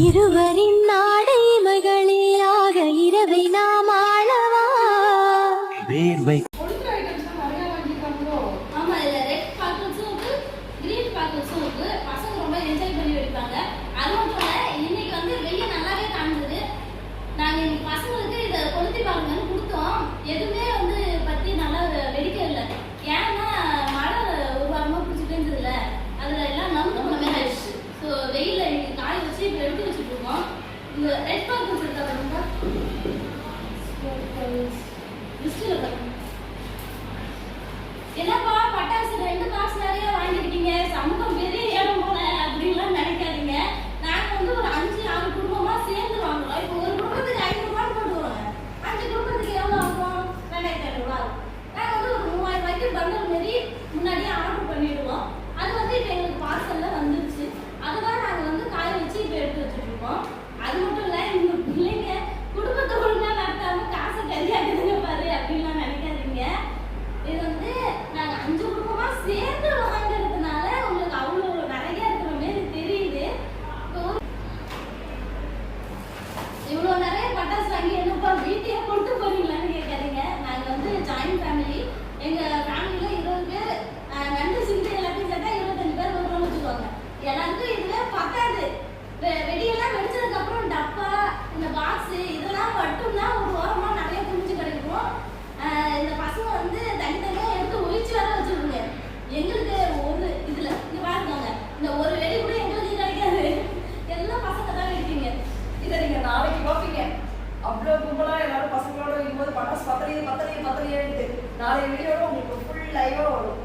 இருவரின் நாடு 과 பத்தலையும் பத்தலையும் பத்தலையேன்ட்டு நாளைய வீடியோட உங்களுக்கு ஃபுல் லைவாக வரும்.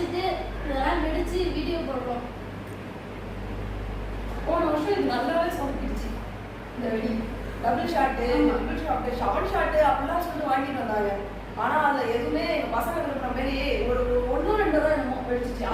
அடிச்சுட்டு இதெல்லாம் வெடிச்சு வீடியோ போடுறோம். போன வருஷம் இது நல்லாவே சொன்னிடுச்சு இந்த வெடி. Double shot triple shot short shot அப்படிலாம் சொல்லிட்டு வாங்கிட்டு வந்தாங்க. ஆனா அதுல எதுவுமே பசங்க இருக்கிற மாதிரி ஒரு ஒன்னும் ரெண்டு தான் வெடிச்சிச்சு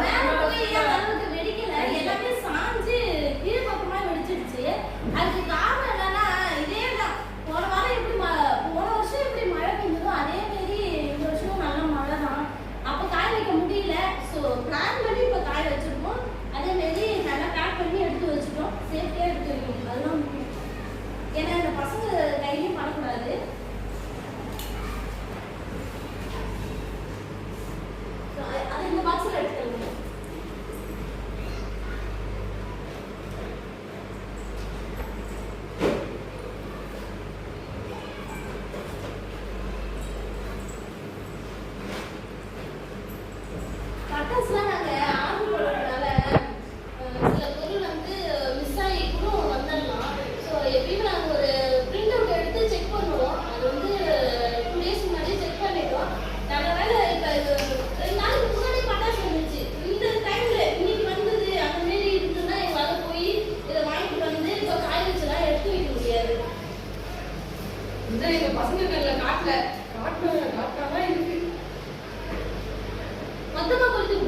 இதை எங்க பசங்க கண்ணில காட்டல காட்டாதான் காட்டாம இருக்கு. மொத்தமா கொஞ்சம்